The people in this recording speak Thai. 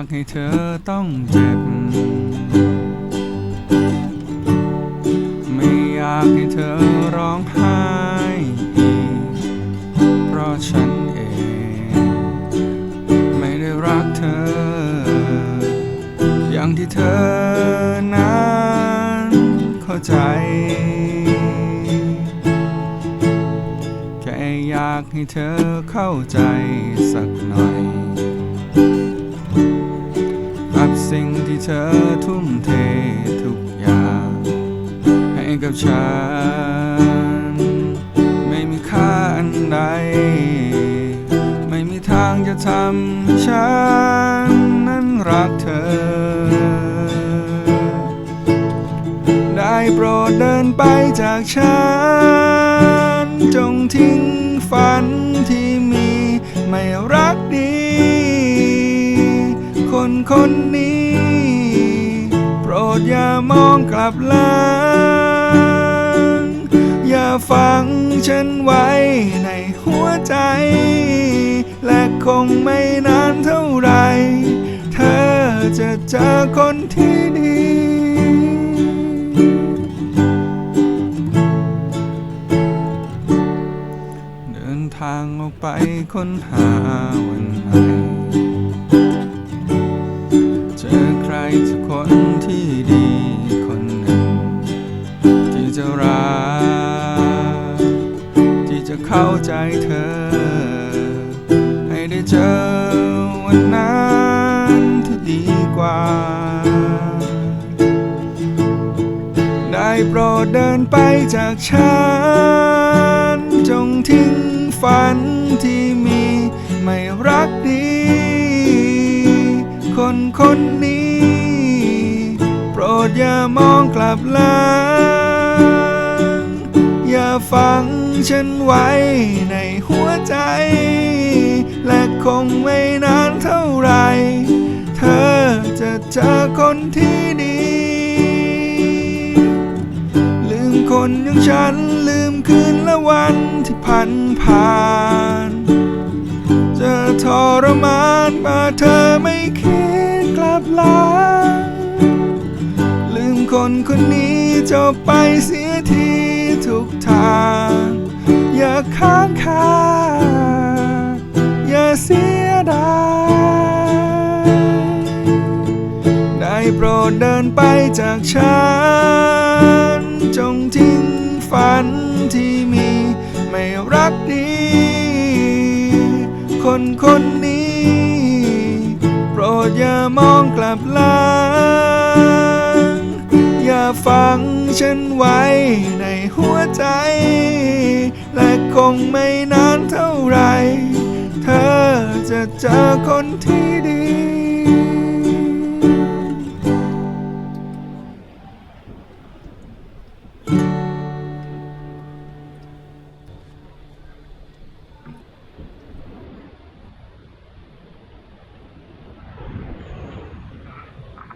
ากให้เธอต้องเจ็บ ไม่อยากให้เธอร้องไห้อีกเพราะฉันเอง ไม่ได้รักเธอ อย่างที่เธอนั้นเข้าใจ แค่อยากให้เธอเข้าใจสักหน่อย สิ่งที่เธอทุ่มเททุกอย่าง ให้กับฉัน ไม่มีค่าอันใด ไม่มีทางจะทำให้ฉัน นั้นรักเธอ ได้โปรดเดินไปจากฉัน จงทิ้งฝันที่มีไม่รักดี คนคนนี้ ดอย่ามองกลับหลัง อย่าฝังฉันไว้ในหัวใจ และคงไม่นานเท่าไหรเธอจะเจอคนที่ดีเดินทางออกไปค้นหาวันไหน เข้าใจเธอ ให้ได้เจอวันนั้นที่ดีกว่า ได้โปรดเดินไปจากฉัน จงทิ้งฝันที่มีไม่รักดี คนคนนี้ โปรดอย่ามองกลับหลัง ฉันไว้ในหัวใจ และคงไม่นานเท่าไหรเธอจะเจอคนที่ดี ลืมคนอย่างฉันลืมคืนและวันที่ผ่านผ่านจะทรมานมาเธอไม่คิดกลับหลังลืมคนคนนี้จบไปเสียทีทุกทาง อย่าค้างคาอย่าเสียดายได้โปรดเดินไปจากฉัน จงทิ้งฝันที่มี ไม่รักดี คนคนนี้ โปรดอย่ามองกลับหลังอย่าฝังฉันไว้ในหัวใจ และคงไม่นานเท่าไร เธอจะเจอคนที่ดี